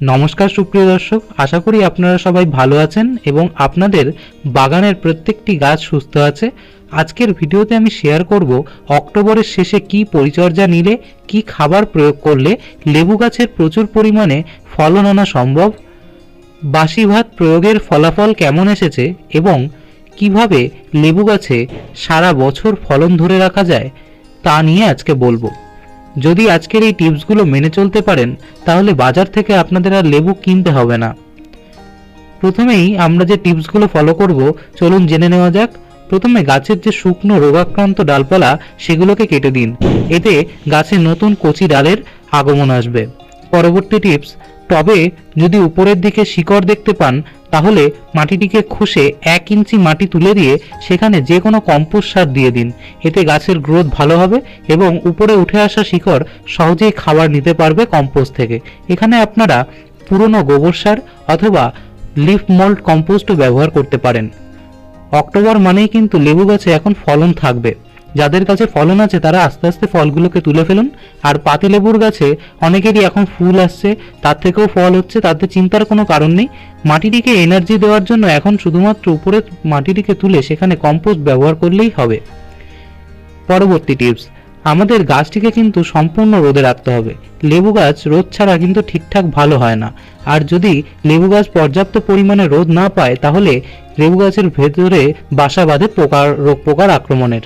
নমস্কার সুপ্রিয় দর্শক, আশা করি আপনারা সবাই ভালো আছেন এবং আপনাদের বাগানের প্রত্যেকটি গাছ সুস্থ আছে। আজকের ভিডিওতে আমি শেয়ার করব অক্টোবরের শেষে কি পরিচর্যা নিলে, কি খাবার প্রয়োগ করলে লেবু গাছের প্রচুর পরিমাণে ফলন আনা সম্ভব, বাসি ভাত প্রয়োগের ফলাফল কেমন এসেছে এবং কীভাবে লেবু গাছে সারা বছর ফলন ধরে রাখা যায় তা নিয়ে আজকে বলব। যদি আজকের এই টিপসগুলো মেনে চলতে পারেন, তাহলে বাজার থেকে আপনাদের আর লেবু কিনতে হবে না। প্রথমেই আমরা যে টিপসগুলো ফলো করব, চলুন জেনে নেওয়া যাক। প্রথমে গাছের যে শুকনো রোগাক্রান্ত ডালপালা, সেগুলোকে কেটে দিন। এতে গাছে নতুন কচি ডালের আগমন আসবে। পরবর্তী টিপস, টবে যদি উপরের দিকে শিকড় দেখতে পান তাহলে মাটিটিকে খুশে এক ইঞ্চি মাটি তুলে দিয়ে সেখানে যে কোনো কম্পোস্ট সার দিয়ে দিন। এতে গাছের গ্রোথ ভালো হবে এবং উপরে উঠে আসা শিকড় সহজেই খাবার নিতে পারবে কম্পোস্ট থেকে। এখানে আপনারা পুরনো গোবর সার অথবা লিফ মোল্ড কম্পোস্টও ব্যবহার করতে পারেন। অক্টোবর মানেই কিন্তু লেবু গাছে এখন ফলন থাকবে। যাদের কাছে ফলন আছে, তারা আস্তে আস্তে ফলগুলোকে তুলে ফেলুন। আর পাতি লেবুর গাছে অনেকেরই এখন ফুল আসছে, তার থেকেও ফল হচ্ছে, তাতে চিন্তার কোনো কারণ নেই। মাটিটিকে এনার্জি দেওয়ার জন্য এখন শুধুমাত্র উপরে মাটিটিকে তুলে সেখানে কম্পোস্ট ব্যবহার করলেই হবে। পরবর্তী টিপস আমাদের গাছটিকে কিন্তু সম্পূর্ণ রোদে রাখতে হবে। লেবু গাছ রোদ ছাড়া কিন্তু ঠিকঠাক ভালো হয় না। আর যদি লেবু গাছ পর্যাপ্ত পরিমাণে রোদ না পায়, তাহলে লেবু গাছের ভেতরে বাসা বাঁধে পোকার, রোগ পোকার আক্রমণের।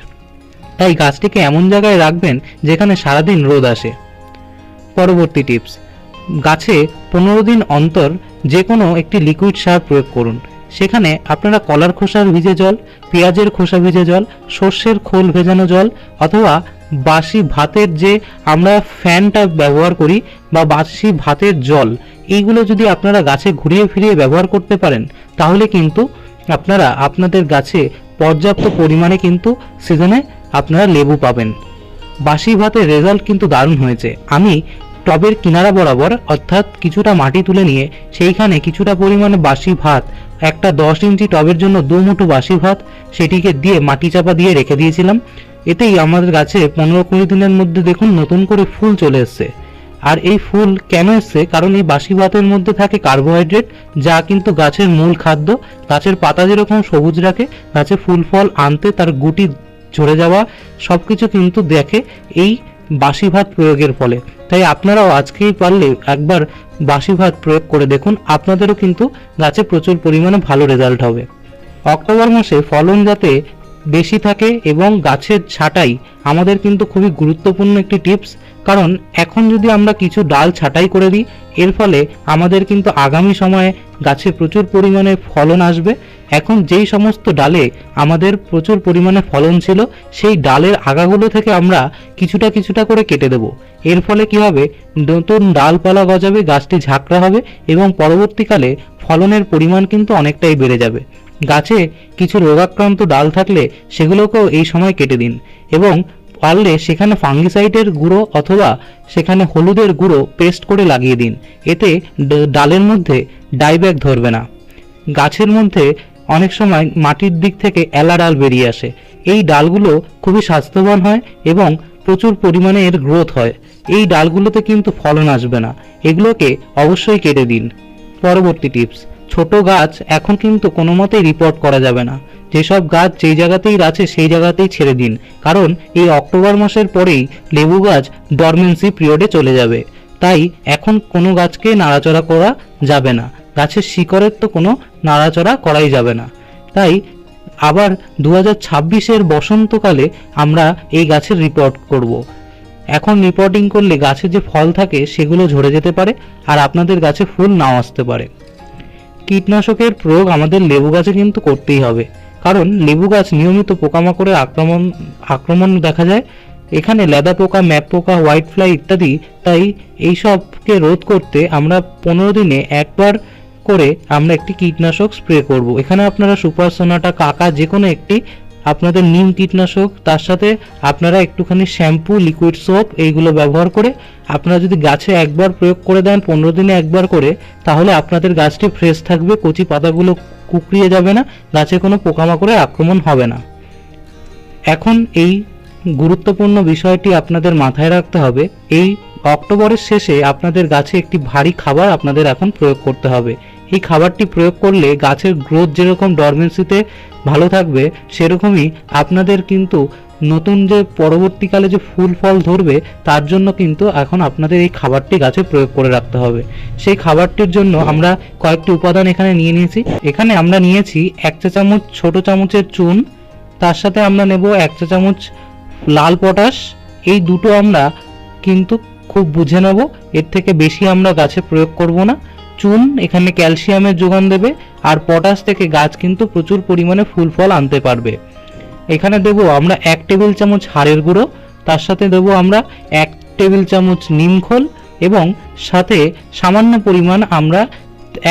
তাই গাছটিকে এমন জায়গায় রাখবেন যেখানে সারাদিন রোদ আসে। পরবর্তী টিপস, গাছে পনেরো দিন অন্তর যে কোনো একটি লিকুইড সার প্রয়োগ করুন। সেখানে আপনারা কলার খোসার ভিজে জল, পেঁয়াজের খোসা ভিজে জল, সর্ষের খোল ভেজানো জল অথবা বাসি ভাতের যে আমরা ফ্যানটা ব্যবহার করি বা বাসি ভাতের জল, এইগুলো যদি আপনারা গাছে ঘুরিয়ে ফিরিয়ে ব্যবহার করতে পারেন, তাহলে কিন্তু আপনারা আপনাদের গাছে পর্যাপ্ত পরিমাণে কিন্তু সিজনে আপনারা লেবু পাবেন। বাসি ভাতের রেজাল্ট কিন্তু দারুণ হয়েছে। আমি টবের কিনারা বরাবর, অর্থাৎ কিছুটা মাটি তুলে নিয়ে, সেইখানে কিছুটা পরিমাণে বাসি ভাত, একটা দশ ইঞ্চি টবের জন্য দু মুঠো বাসি ভাত, সেটিকে দিয়ে মাটি চাপা দিয়ে রেখে দিয়েছিলাম। এতেই আমাদের গাছে পনেরো কুড়ি দিনের মধ্যে দেখুন নতুন করে ফুল চলে এসছে। আর এই ফুল কেন এসছে? কারণ এই বাসি ভাতের মধ্যে থাকে কার্বোহাইড্রেট যা কিন্তু গাছের মূল খাদ্য। গাছের পাতা যেরকম সবুজ রাখে, গাছে ফুল ফল আনতে তার গুটি ঝরে যাওয়া সব কিছু কিন্তু দেখে এই বাসি ভাত প্রয়োগের ফলে। তাই আপনারাও আজকেই পারলে একবার বাসি ভাত প্রয়োগ করে দেখুন, আপনাদেরও কিন্তু গাছে প্রচুর পরিমাণে ভালো রেজাল্ট হবে। অক্টোবর মাসে ফলন যাতে বেশি থাকে এবং গাছের ছাঁটাই, আমাদের কিন্তু খুবই গুরুত্বপূর্ণ একটি টিপস কারণ এখন যদি আমরা কিছু ডাল ছাঁটাই করে দিই, এর ফলে আমাদের কিন্তু আগামী সময়ে গাছে প্রচুর পরিমাণে ফলন আসবে। এখন যেই সমস্ত ডালে আমাদের প্রচুর পরিমাণে ফলন ছিল, সেই ডালের আগাগুলো থেকে আমরা কিছুটা কিছুটা করে কেটে দেব। এর ফলে কি হবে? নতুন ডালপালা গজাবে, গাছটি ঝাঁকড়া হবে এবং পরবর্তীকালে ফলনের পরিমাণ কিন্তু অনেকটাই বেড়ে যাবে। গাছে কিছু রোগাক্রান্ত ডাল থাকলে সেগুলোকেও এই সময় কেটে দিন এবং পারলে সেখানে ফাঙ্গিসাইডের গুঁড়ো অথবা সেখানে হলুদের গুঁড়ো পেস্ট করে লাগিয়ে দিন। এতে ডালের মধ্যে ডাইব্যাক ধরবে না। গাছের মধ্যে অনেক সময় মাটির দিক থেকে এলা ডাল বেরিয়ে আসে। এই ডালগুলো খুবই স্বাস্থ্যবান হয় এবং প্রচুর পরিমাণে এর গ্রোথ হয়। এই ডালগুলোতে কিন্তু ফলন আসবে না। এগুলোকে অবশ্যই কেটে দিন। পরবর্তী টিপস, ছোট গাছ এখন কিন্তু কোনো মতেই রিপোর্ট করা যাবে না। যেসব গাছ যেই জায়গাতেই আছে সেই জায়গাতেই ছেড়ে দিন। কারণ এই অক্টোবর মাসের পরেই লেবু গাছ ডরমেন্সি পিরিয়ডে চলে যাবে। তাই এখন কোনো গাছকে নাড়াচড়া করা যাবে না। গাছের শিকড়ের তো কোনো নাড়াচড়া করাই যাবে না। তাই আবার দু হাজার বসন্তকালে আমরা এই গাছের রিপোর্ট করব। এখন রিপোর্টিং করলে গাছে যে ফল থাকে সেগুলো ঝরে যেতে পারে আর আপনাদের গাছে ফুল নাও আসতে পারে। কীটনাশকের প্রয়োগ আমাদের লেবু গাছে কিন্তু করতেই হবে। কারণ লেবু গাছ নিয়মিত পোকামাকড়ের আক্রমণ আক্রমণ দেখা যায়। এখানে লেদা পোকা, ম্যাপ পোকা, হোয়াইট ফ্লাই ইত্যাদি। তাই এইসবকে রোধ করতে আমরা পনেরো দিনে একবার করে আমরা একটি কীটনাশক স্প্রে করব। এখানে আপনারা সুপার সোনাটা, কাকা যে কোনো একটি আপনাদের নিম কীটনাশক, তার সাথে আপনারা একটুখানি শ্যাম্পু লিকুইড সোপ এইগুলো ব্যবহার করে আপনারা যদি গাছে একবার প্রয়োগ করে দেন, পনেরো দিনে একবার করে, তাহলে আপনাদের গাছটি ফ্রেশ থাকবে, কচি পাতাগুলো কুকড়িয়ে যাবে না, গাছে কোনো পোকামাকড়ের আক্রমণ হবে না। এখন এই গুরুত্বপূর্ণ বিষয়টি আপনাদের মাথায় রাখতে হবে, এই অক্টোবরের শেষে আপনাদের গাছে একটি ভারী খাবার আপনাদের এখন প্রয়োগ করতে হবে। এই খাবারটি প্রয়োগ করলে গাছের গ্রোথ যেরকম ডরমেন্সিতে ভালো থাকবে সেরকমই আপনাদের কিন্তু নতুন যে পরবর্তীকালে যে ফুল ফল ধরবে তার জন্য কিন্তু এখন আপনাদের এই খাবারটি গাছে প্রয়োগ করে রাখতে হবে। সেই খাবারটির জন্য আমরা কয়েকটি উপাদান এখানে নিয়ে নিয়েছি। এখানে আমরা নিয়েছি এক চা চামচ ছোট চামচের চুন তার সাথে আমরা নেব এক চা চামচ লাল পটাশ। এই দুটো আমরা কিন্তু খুব বুঝে নেব এর থেকে বেশি আমরা গাছে প্রয়োগ করব না। চুন, এখানে ক্যালসিয়ামের যোগান দেবে আর পটাশ থেকে গাছ কিন্তু প্রচুর পরিমাণে ফুল ফল আনতে পারবে। এখানে দেব আমরা এক টেবিল চামচ হাড়ের গুঁড়ো, তার সাথে দেব আমরা এক টেবিল চামচ নিমখোল এবং সাথে সামান্য পরিমাণ আমরা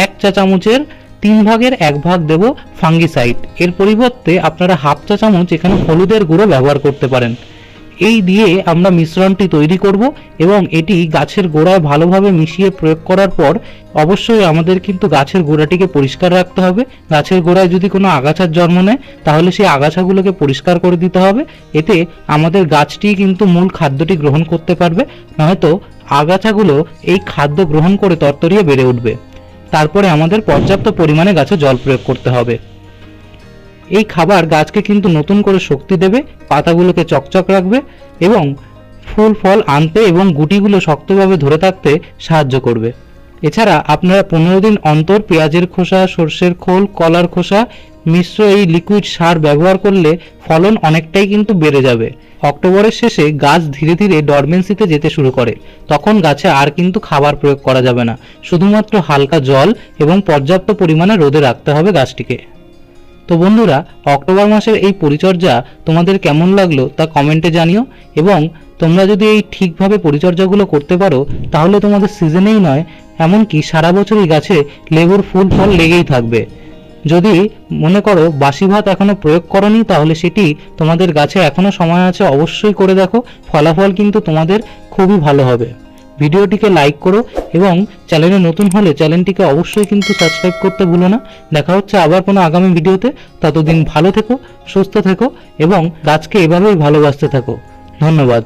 এক চা চামচের তিন ভাগের এক ভাগ দেব ফাঙ্গিসাইড। এর পরিবর্তে আপনারা হাফ চা চামচ এখানে হলুদের গুঁড়ো ব্যবহার করতে পারেন। এই দিয়ে আমরা মিশ্রণটি তৈরি করব এবং এটি গাছের গোড়ায় ভালোভাবে মিশিয়ে প্রয়োগ করার পর অবশ্যই আমাদের কিন্তু গাছের গোড়াটিকে পরিষ্কার রাখতে হবে। গাছের গোড়ায় যদি কোনো আগাছার জন্ম নেয়, তাহলে সেই আগাছাগুলোকে পরিষ্কার করে দিতে হবে। এতে আমাদের গাছটি কিন্তু মূল খাদ্যটি গ্রহণ করতে পারবে, নয়তো আগাছাগুলো এই খাদ্য গ্রহণ করে তরতরিয়ে বেড়ে উঠবে। তারপরে আমাদের পর্যাপ্ত পরিমাণে গাছে জল প্রয়োগ করতে হবে। এই খাবার গাছকে কিন্তু নতুন করে শক্তি দেবে, পাতাগুলোকে চকচক রাখবে এবং ফুল ফল আনতে এবং গুটিগুলো শক্তভাবে ধরে থাকতে সাহায্য করবে। এছাড়া আপনারা পনেরো দিন অন্তর পেঁয়াজের খোসা, সর্ষের খোল, কলার খোসা, মিশ্র এই লিকুইড সার ব্যবহার করলে ফলন অনেকটাই কিন্তু বেড়ে যাবে। অক্টোবরের শেষে গাছ ধীরে ধীরে ডরমেন্সিতে যেতে শুরু করে। তখন গাছে আর কিন্তু খাবার প্রয়োগ করা যাবে না। শুধুমাত্র হালকা জল এবং পর্যাপ্ত পরিমাণে রোদে রাখতে হবে গাছটিকে। তো বন্ধুরা, অক্টোবর মাসের এই পরিচর্যা তোমাদের কেমন লাগল তা কমেন্টে জানিও এবং তোমরা যদি এই ঠিকভাবে পরিচর্যাগুলো করতে পারো, তাহলে তোমাদের সিজনেই নয়, এমনকি সারা বছরই গাছে লেবুর ফুল ফল লেগেই থাকবে। যদি মনে করো বাসি ভাত এখনও প্রয়োগ করনি, তাহলে সেটি তোমাদের গাছে এখনও সময় আছে অবশ্যই করে দেখো, ফলাফল কিন্তু তোমাদের খুবই ভালো হবে। ভিডিওটিকে লাইক করো এবং চ্যানেলে নতুন হলে চ্যানেলটিকে অবশ্যই কিন্তু সাবস্ক্রাইব করতে ভুলো না। দেখা হচ্ছে আবার কোনো আগামী ভিডিওতে। ততদিন ভালো থেকো, সুস্থ থেকো এবং গাছকে এভাবেই ভালোবাসতে থাকো। ধন্যবাদ।